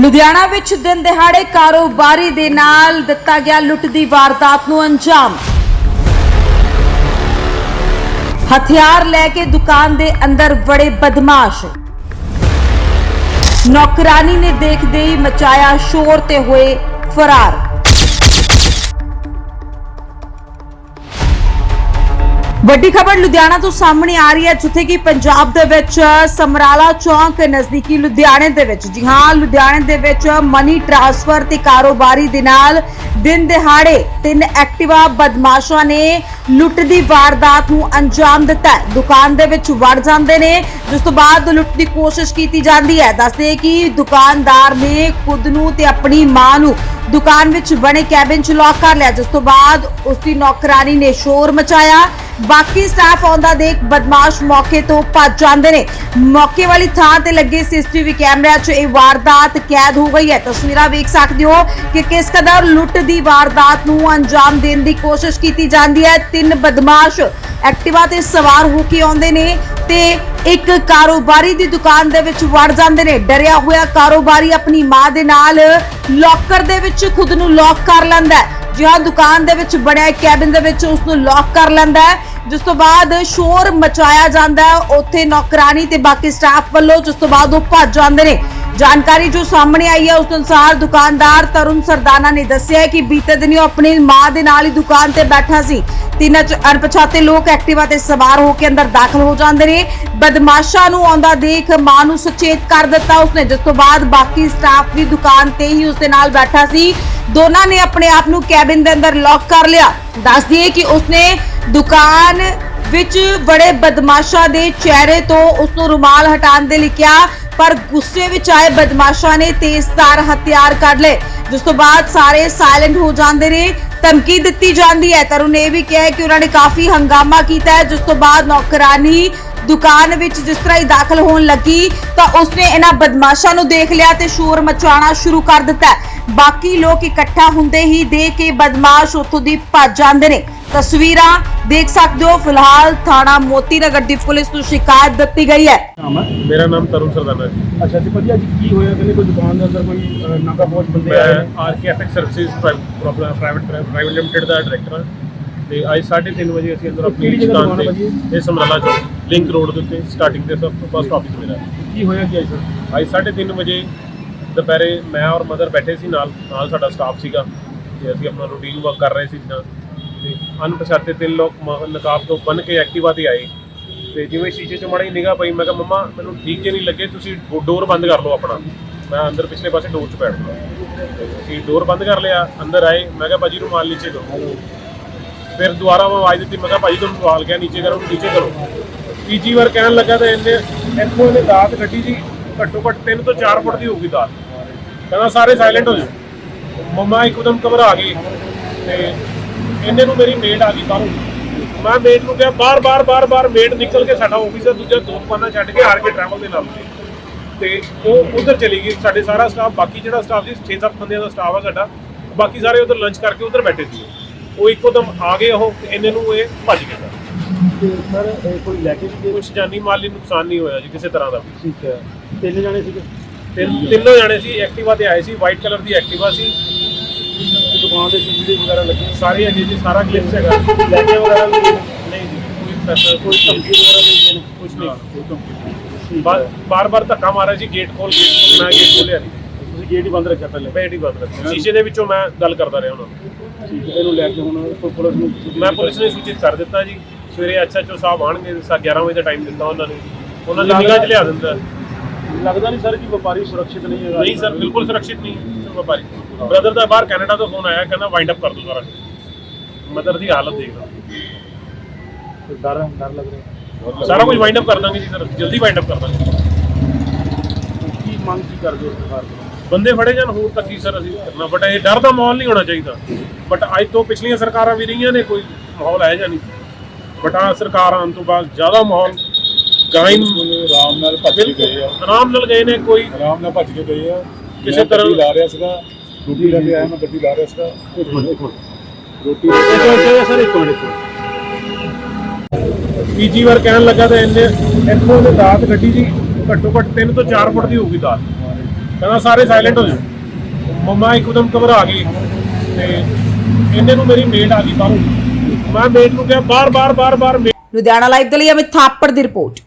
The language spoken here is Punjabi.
ਲੁਧਿਆਣਾ ਵਿੱਚ ਦਿਨ ਦਿਹਾੜੇ ਕਾਰੋਬਾਰੀ ਦੇ ਨਾਲ ਦਿੱਤਾ ਗਿਆ ਲੁੱਟ ਦੀ ਵਾਰਦਾਤ ਨੂੰ ਅੰਜਾਮ। ਹਥਿਆਰ ਲੈ ਕੇ ਦੁਕਾਨ ਦੇ ਅੰਦਰ ਵੜੇ ਬਦਮਾਸ਼। ਨੌਕਰਾਨੀ ਨੇ ਦੇਖਦੇ ਹੀ ਮਚਾਇਆ ਸ਼ੋਰ ਤੇ ਹੋਏ ਫਰਾਰ। ਵੱਡੀ ਖਬਰ ਲੁਧਿਆਣਾ ਤੋਂ ਸਾਹਮਣੇ ਆ ਰਹੀ ਹੈ, ਜਿੱਥੇ ਕਿ ਪੰਜਾਬ ਦੇ ਵਿੱਚ ਸਮਰਾਲਾ ਚੌਂਕ ਨਜ਼ਦੀਕੀ ਲੁਧਿਆਣੇ ਦੇ ਵਿੱਚ। ਜੀ ਹਾਂ, ਲੁਧਿਆਣੇ ਦੇ ਵਿੱਚ ਮਨੀ ਟ੍ਰਾਂਸਫਰ ਤੇ ਕਾਰੋਬਾਰੀ ਦੇ ਨਾਲ ਦਿਨ ਦਿਹਾੜੇ ਤਿੰਨ ਐਕਟਿਵਾ ਬਦਮਾਸ਼ਾਂ ਨੇ ਲੁੱਟ ਦੀ ਵਾਰਦਾਤ ਨੂੰ ਅੰਜਾਮ ਦਿੱਤਾ ਹੈ। ਦੁਕਾਨ ਦੇ ਵਿੱਚ ਵੜ ਜਾਂਦੇ ਨੇ। ਜਿਸ ਤੋਂ ਬਾਅਦ ਲੁੱਟ ਦੀ ਕੋਸ਼ਿਸ਼ ਕੀਤੀ ਜਾਂਦੀ ਹੈ। ਦੱਸਦੇ ਕਿ ਦੁਕਾਨਦਾਰ ਨੇ ਖੁਦ ਨੂੰ ਤੇ ਆਪਣੀ ਮਾਂ ਨੂੰ ਦੁਕਾਨ ਵਿੱਚ ਬਣੇ ਕੈਬਿਨ 'ਚ ਲੌਕ ਕਰ ਲਿਆ। ਜਿਸ ਤੋਂ ਬਾਅਦ ਉਸ ਦੀ ਨੌਕਰਾਨੀ ਨੇ ਸ਼ੋਰ ਮਚਾਇਆ। ਬਾਕੀ ਸਟਾਫ ਆਉਂਦਾ ਦੇਖ ਬਦਮਾਸ਼ ਮੌਕੇ ਤੋਂ ਭੱਜ ਜਾਂਦੇ ਨੇ। ਮੌਕੇ ਵਾਲੀ ਥਾਂ ਤੇ ਲੱਗੇ ਸੀਸੀਟੀਵੀ ਕੈਮਰਿਆਂ 'ਚ ਇਹ ਵਾਰਦਾਤ ਕੈਦ ਹੋ ਗਈ ਹੈ। ਤਸਵੀਰਾਂ ਵੇਖ ਸਕਦੇ ਹੋ ਕਿ ਕਿਸ ਕਦਰ ਲੁੱਟ ਦੀ ਵਾਰਦਾਤ ਨੂੰ ਅੰਜਾਮ ਦੇਣ ਦੀ ਕੋਸ਼ਿਸ਼ ਕੀਤੀ ਜਾਂਦੀ ਹੈ। ਤਿੰਨ ਬਦਮਾਸ਼ ਐਕਟਿਵਾ ਤੇ ਸਵਾਰ ਹੋ ਕੇ ਆਉਂਦੇ ਨੇ ਤੇ ਇੱਕ ਕਾਰੋਬਾਰੀ ਦੀ ਦੁਕਾਨ ਦੇ ਵਿੱਚ ਵੜ ਜਾਂਦੇ ਨੇ। ਡਰਿਆ ਹੋਇਆ ਕਾਰੋਬਾਰੀ ਆਪਣੀ ਮਾਂ ਦੇ ਨਾਲ ਲੋਕਰ ਦੇ ਵਿੱਚ ਖੁਦ ਨੂੰ ਲੌਕ ਕਰ ਲੈਂਦਾ ਹੈ। ਜੀ ਦੁਕਾਨ ਦੇ ਵਿੱਚ ਬਣਿਆ ਕੈਬਿਨ ਦੇ ਵਿੱਚ ਉਸ ਨੂੰ ਲੌਕ ਕਰ ਲੈਂਦਾ ਹੈ। ਜਿਸ ਤੋਂ ਬਾਅਦ ਸ਼ੋਰ ਮਚਾਇਆ ਜਾਂਦਾ ਹੈ। ਉੱਥੇ ਨੌਕਰਾਨੀ ਤੇ ਬਾਕੀ ਸਟਾਫ ਵੱਲੋਂ ਜਿਸ ਤੋਂ ਬਾਅਦ ਉਹ ਭੱਜ ਜਾਂਦੇ ਨੇ। ਜਾਣਕਾਰੀ ਜੋ ਸਾਹਮਣੇ ਆਈ ਹੈ, ਉਸ ਅਨੁਸਾਰ ਦੁਕਾਨਦਾਰ ਤਰੁਣ ਸਰਦਾਨਾ ਨੇ ਦੱਸਿਆ ਕਿ ਬੀਤੇ ਦਿਨੀ ਉਹ ਆਪਣੀ ਮਾਂ ਦੇ ਨਾਲ ਹੀ ਦੁਕਾਨ ਤੇ ਬੈਠਾ ਸੀ। ਤਿੰਨ ਅਣਪਛਾਤੇ ਲੋਕ ਐਕਟਿਵਾ ਤੇ ਸਵਾਰ ਹੋ ਕੇ ਅੰਦਰ ਦਾਖਲ ਹੋ ਜਾਂਦੇ ਨੇ। ਬਦਮਾਸ਼ਾਂ ਨੂੰ ਆਉਂਦਾ ਦੇਖ ਮਾਂ ਨੂੰ ਸੁਚੇਤ ਕਰ ਦਿੱਤਾ ਉਸਨੇ, ਜਿਸ ਤੋਂ ਬਾਅਦ ਬਾਕੀ ਸਟਾਫ ਵੀ ਦੁਕਾਨ ਤੇ ਹੀ ਉਸਦੇ ਨਾਲ ਬੈਠਾ ਸੀ। ਦੋਨਾਂ ਨੇ ਆਪਣੇ ਆਪ ਨੂੰ ਕੈਬਿਨ ਦੇ ਅੰਦਰ ਲੌਕ ਕਰ ਲਿਆ। ਦੱਸ ਦਈਏ ਕਿ ਉਸਨੇ ਦੁਕਾਨ ਵਿੱਚ ਬੜੇ ਬਦਮਾਸ਼ਾਂ ਦੇ ਚਿਹਰੇ ਤੋਂ ਉਸ ਨੂੰ ਰੁਮਾਲ ਹਟਾਉਣ ਦੇ ਲਈ ਕਿਹਾ। ਪਰ ਗੁੱਸੇ ਵਿੱਚ ਆਏ ਬਦਮਾਸ਼ਾਂ ਨੇ ਤੇਜ਼ਧਾਰ ਹਥਿਆਰ ਕੱਢ ਲਏ। ਜਿਸ ਤੋਂ ਬਾਅਦ ਸਾਰੇ ਸਾਇਲੈਂਟ ਹੋ ਜਾਂਦੇ ਨੇ, ਧਮਕੀ ਦਿੱਤੀ ਜਾਂਦੀ ਹੈ। ਤਰੁਣ ਨੇ ਇਹ ਵੀ ਕਿਹਾ ਕਿ ਉਹਨਾਂ ਨੇ ਕਾਫੀ ਹੰਗਾਮਾ ਕੀਤਾ ਹੈ। ਜਿਸ ਤੋਂ ਬਾਅਦ ਨੌਕਰਾਨੀ ਦੁਕਾਨ ਵਿੱਚ ਜਿਸ ਤਰ੍ਹਾਂ ਹੀ ਦਾਖਲ ਹੋਣ ਲੱਗੀ, ਤਾਂ ਉਸਨੇ ਇਹਨਾਂ ਬਦਮਾਸ਼ਾਂ ਨੂੰ ਦੇਖ ਲਿਆ ਤੇ ਸ਼ੋਰ ਮਚਾਉਣਾ ਸ਼ੁਰੂ ਕਰ ਦਿੱਤਾ ਬਾਕੀ ਲੋਕ ਇਕੱਠਾ ਹੁੰਦੇ ਹੀ ਦੇਖ ਕੇ ਬਦਮਾਸ਼ ਉੱਥੋਂ ਦੀ ਭੱਜ ਜਾਂਦੇ ਨੇ। ਤਸਵੀਰਾਂ ਦੇਖ ਸਕਦੇ ਹੋ। ਫਿਲਹਾਲ ਥਾਣਾ ਮੋਤੀ ਨਗਰ ਦੀ ਪੁਲਿਸ ਨੂੰ ਸ਼ਿਕਾਇਤ ਦਿੱਤੀ ਗਈ ਹੈ। ਨਾਮ ਹੈ? ਮੇਰਾ ਨਾਮ ਤਰੁਣ ਸਰਦਾਨਾ ਜੀ ਅੱਛਾ ਜੀ ਭਾਜੀ ਅੱਜ ਕੀ ਹੋਇਆ? ਕਹਿੰਦੇ ਕੋਈ ਦੁਕਾਨ ਦੇ ਅੰਦਰ ਕੋਈ ਅਹ, ਨਾਕਾ ਫੌਜ ਬੰਦੇ ਮੈਂ ਆਏ ਨੇ। RKFX services private private limited ਦਾ ਡਾਇਰੈਕਟਰ ਹਾਂ। ਤੇ ਅੱਜ 3:30 ਵਜੇ ਅਸੀਂ ਅੰਦਰ ਆਪਣੀ ਕਿਹੜੀ ਜਗ੍ਹਾ ਦੁਕਾਨ ਦੁਕਾਨ ਤੇ ਹੈ ਇਹ ਸਮਰਾਲਾ ਚੌਕ ਲਿੰਕ ਰੋਡ ਦੇ ਉੱਤੇ ਸਟਾਰਟਿੰਗ ਦੇ ਸਭ ਤੋਂ ਫਸਟ ਆਫਿਸ ਮੇਰਾ ਹੈ। ਕੀ ਹੋਇਆ ਕੀ ਅੱਜ? ਸਰ ਅੱਜ 3:30 ਵਜੇ ਦੁਪਹਿਰੇ ਮੈਂ ਔਰ ਮਦਰ ਬੈਠੇ ਸੀ ਨਾਲ ਨਾਲ ਸਾਡਾ ਸਟਾਫ ਸੀਗਾ। ਤੇ ਅਸੀਂ ਆਪਣਾ ਰੂਟੀਨ ਵਰਕ ਕਰ ਰਹੇ ਸੀ ਜਿੱਦਾਂ ਤੇ ਅਣਪਛਾਤੇ ਤਿੰਨ ਲੋਕ ਮ- ਨਕਾਬ ਤੋਂ ਬਨ ਕੇ ਐਕਟਿਵਾ ਤੇ ਆਏ। ਤੇ ਜਿਵੇਂ ਸ਼ੀਸ਼ੇ 'ਚ ਮਾੜੀ ਨਿਗਾਹ ਪਈ, ਮੈਂ ਕਿਹਾ, ਮੰਮਾ, ਮੈਨੂੰ ਠੀਕ ਜੇ ਨਹੀਂ ਲੱਗੇ, ਤੁਸੀਂ ਡੋਰ ਬੰਦ ਕਰ ਲਓ ਆਪਣਾ। ਮੈਂ ਅੰਦਰ ਪਿਛਲੇ ਪਾਸੇ ਡੋਰ 'ਚ ਬੈਠ ਗਿਆ ਤੇ ਅਸੀਂ ਡੋਰ ਬੰਦ ਕਰ ਲਿਆ, ਅੰਦਰ ਆਏ। ਮੈਂ ਕਿਹਾ, ਭਾਜੀ, ਰੁਮਾਲ ਨੀਚੇ ਕਰੋ। ਫਿਰ ਦੁਬਾਰਾ ਮੈਂ ਆਵਾਜ਼ ਦਿੱਤੀ, ਮੈਂ ਕਿਹਾ, ਭਾਜੀ, ਤੁਹਾਨੂੰ ਸਵਾਲ ਕਿਹਾ ਨੀਚੇ ਕਰੋ ਨੀਚੇ ਕਰੋ। ਤੀਜੀ ਵਾਰ ਕਹਿਣ ਲੱਗਾ ਤਾਂ ਇਹਨੇ, ਇੱਥੋਂ ਇਹਨੇ ਦਾਤ ਕੱਢੀ ਜੀ, ਘੱਟੋ ਘੱਟ 3 ਤੋਂ 4 ਫੁੱਟ ਦੀ ਹੋਊਗੀ ਦਾਤ। ਕਹਿੰਦਾ, ਸਾਰੇ ਸਾਇਲੈਂਟ ਹੋ ਜਾਓ। ਮੰਮਾ ਇੱਕਦਮ ਘਬਰਾ ਗਈ ਤੇ ਇਹਨੇ ਨੂੰ ਮੇਰੀ ਮੇਡ ਆ ਗਈ ਬਾਹਰੋਂ। ਮੈਂ ਮੇਡ ਨੂੰ ਕਿਹਾ ਬਾਹਰ ਬਾਹਰ ਬਾਹਰ ਬਾਹਰ ਮੇਡ ਨਿਕਲ ਕੇ ਸਾਡਾ ਆਫਿਸਰ ਦੂਜਾ ਦੋ ਦੁਕਾਨਾਂ ਛੱਡ ਕੇ ਆਰ ਕੇ ਟਰੈਵਲ ਦੇ ਨਾਲ। ਤੇ ਉਹ ਉਧਰ ਚਲੀ ਗਈ ਸਾਡੇ ਸਾਰਾ ਸਟਾਫ ਬਾਕੀ ਜਿਹੜਾ ਸਟਾਫ ਸੀ 6-7 ਬੰਦਿਆਂ ਦਾ ਸਟਾਫ ਆ ਸਾਡਾ ਬਾਕੀ ਸਾਰੇ ਉਧਰ ਲੰਚ ਕਰਕੇ ਉਧਰ ਬੈਠੇ ਸੀ। ਉਹ ਇੱਕੋਦਮ ਆ ਗਏ ਉਹ ਤੇ ਇਹਨੇ ਨੂੰ ਇਹ ਭੱਜ ਗਏ। ਸਰ ਤੇ ਸਰ ਇਹ ਕੋਈ ਲੈ ਕੇ? ਕੁਝ ਜਾਨੀ ਮਾਲੀ ਨੁਕਸਾਨ ਨਹੀਂ ਹੋਇਆ ਜੀ ਕਿਸੇ ਤਰ੍ਹਾਂ ਦਾ ਠੀਕ ਹੈ। ਤਿੰਨ ਜਾਣੇ ਸੀਗੇ? ਤਿੰਨ ਤਿੰਨੋਂ ਜਾਣੇ ਸੀ ਐਕਟਿਵਾ ਤੇ ਆਏ ਸੀ ਵਾਈਟ ਕਲਰ ਦੀ ਐਕਟਿਵਾ ਸੀ। ਦੁਕਾਨ ਦੇ ਸੀਸੀਟੀਵੀ ਵਗੈਰਾ ਲੱਗੇ। ਸਾਰੇ ਹੈਗੇ ਜੀ ਸਾਰਾ ਕਲਿੱਪਸ ਹੈਗਾ। ਲੈ ਕੇ ਵਗੈਰਾ ਵੀ ਨੇ? ਨਹੀਂ ਜੀ ਕੋਈ ਪੈਸਾ ਕੋਈ ਧਮਕੀ ਵਗੈਰਾ ਵੀ ਗਏ ਨੇ? ਕੁਝ ਨਹੀਂ ਕੋਈ ਧਮਕੀ ਨਹੀਂ। ਬਾਰ ਹੈ। ਬਾਰ ਧੱਕਾ ਮਾਰਿਆ ਸੀ ਗੇਟ ਖੋਲ ਗੇਟ ਖੋਲ ਮੈਂ ਗੇਟ ਖੋਲਿਆ ਨਹੀਂ। ਤੁਸੀਂ ਗੇਟ ਹੀ ਬੰਦ ਰੱਖਿਆ ਪਹਿਲੇ। ਬੈਠ ਹੀ ਬੰਦ ਰੱਖੀ ਸ਼ੀਸ਼ੇ ਦੇ ਵਿੱਚੋਂ ਮੈਂ ਗੱਲ ਕਰਦਾ ਰਿਹਾ ਉਹਨਾਂ ਨੂੰ ਠੀਕ ਹੈ ਇਹਨੂੰ ਲੈ ਕੇ ਹੁਣ ਪੁਲਿਸ ਨੂੰ ਮੈਂ ਪੁਲਿਸ ਨੂੰ ਸੂਚਿਤ ਕਰ ਦਿੱਤਾ ਜੀ। ਸਵੇਰੇ ਐਸਐਚਓ ਸਾਹਿਬ ਆਣਗੇ 11 ਵਜੇ ਦਾ ਟਾਈਮ ਦਿੱਤਾ ਉਹਨਾਂ ਨੇ। ਉਹਨਾਂ ਨਿਗਾਹ 'ਚ ਲਿਆ ਦਿੰਦਾ। ਲੱਗਦਾ ਨਹੀਂ ਸਰ ਕਿ ਵਪਾਰੀ ਸੁਰੱਖਿਤ ਨਹੀਂ ਹੈਗਾ। ਨਹੀਂ ਸਰ ਬਿਲਕੁਲ ਸੁਰੱਖਿਅਤ ਨਹੀਂ। ਸਰ ਵਪਾਰੀ। ਬ੍ਰਦਰ ਦਾ ਬਾਹਰ ਕੈਨੇਡਾ ਤੋਂ ਫੋਨ ਆਇਆ ਕਹਿੰਦਾ ਵਾਈਂਡ ਅਪ ਕਰ ਦੋ ਸਾਰਾ ਮਦਰ ਦੀ ਹਾਲਤ ਦੇਖ ਲਓ। ਡਰ ਡਰ ਲੱਗ ਰਿਹਾ। ਸਾਰਾ ਕੁਝ ਵਾਈਂਡ ਅਪ ਕਰ ਦਾਂਗੇ ਜੀ ਸਰ ਜਲਦੀ ਵਾਈਂਡ ਅਪ ਕਰ ਦਾਂਗੇ। ਕੀ ਮੰਗ ਕੀ ਕਰਦੇ ਹੋ ਸਰਕਾਰ ਤੋਂ? ਬੰਦੇ ਫੜੇ ਜਾਣ ਹੋਰ ਤਾਂ ਕੀ ਸਰ ਅਸੀਂ ਕਰਨਾ? ਬਟ ਇਹ ਡਰ ਦਾ ਮਾਹੌਲ ਨਹੀਂ ਹੋਣਾ ਚਾਹੀਦਾ। ਬਟ ਅੱਜ ਤੋਂ ਪਿਛਲੀਆਂ ਸਰਕਾਰਾਂ ਵੀ ਰਹੀਆਂ ਨੇ ਕੋਈ ਮਾਹੌਲ ਹੈ ਜਾਂ ਨਹੀਂ। ਬਟ ਆ ਸਰਕਾਰ ਆਉਣ ਤੋਂ ਬਾਅਦ ਜ਼ਿਆਦਾ ਮਾਹੌਲ ਗਾਇਨ ਆਰਾਮ ਨਾਲ ਭੱਜ ਕੇ ਗਏ ਆ। ਆਰਾਮ ਨਾਲ ਗਏ ਨੇ ਕੋਈ ਆਰਾਮ ਨਾਲ ਭੱਜ ਕੇ ਗਏ ਆ। ਕਿਸੇ ਤਰ੍ਹਾਂ- ਲਾ ਰਿਹਾ ਸੀਗਾ। ਰੋਟੀ ਲੈ ਕੇ ਆਇਆ ਮੈਂ ਗੱਡੀ ਲਾ ਰਿਹਾ ਸੀਗਾ। ਇੱਕ ਮਿੰਟ ਇੱਕ ਮਿੰਟ ਰੋਟੀ ਸਰ ਇੱਕ ਮਿੰਟ ਇੱਕ ਮਿੰਟ। ਤੀਜੀ ਵਾਰ ਕਹਿਣ ਲੱਗਾ ਤਾਂ ਇਹਨੇ ਇੱਥੋਂ ਇਹਨੇ ਦਾਤ ਕੱਢੀ ਜੀ ਘੱਟੋ ਘੱਟ 3 ਤੋਂ 4 ਫੁੱਟ ਦੀ ਹੋਊਗੀ ਦਾਤ। ਕਹਿੰਦਾ ਸਾਰੇ ਸਾਇਲੈਂਟ ਹੋ ਜਾਓ। ਮੰਮਾ ਇੱਕਦਮ ਘਬਰਾ ਗਈ ਤੇ ਇਹਨੇ ਨੂੰ ਮੇਰੀ ਮੇਟ ਆ ਗਈ ਬਾਹਰੋਂ। ਮੈਂ ਮੇਟ ਨੂੰ ਕਿਹਾ ਬਾਹਰ ਬਾਹਰ ਬਾਹਰ ਬਾਹਰ ਲੁਧਿਆਣਾ ਲਾਈਵ ਦੇ ਲਈ ਅਮਿਤ ਥਾਪੜ ਦੀ ਰਿਪੋਰਟ।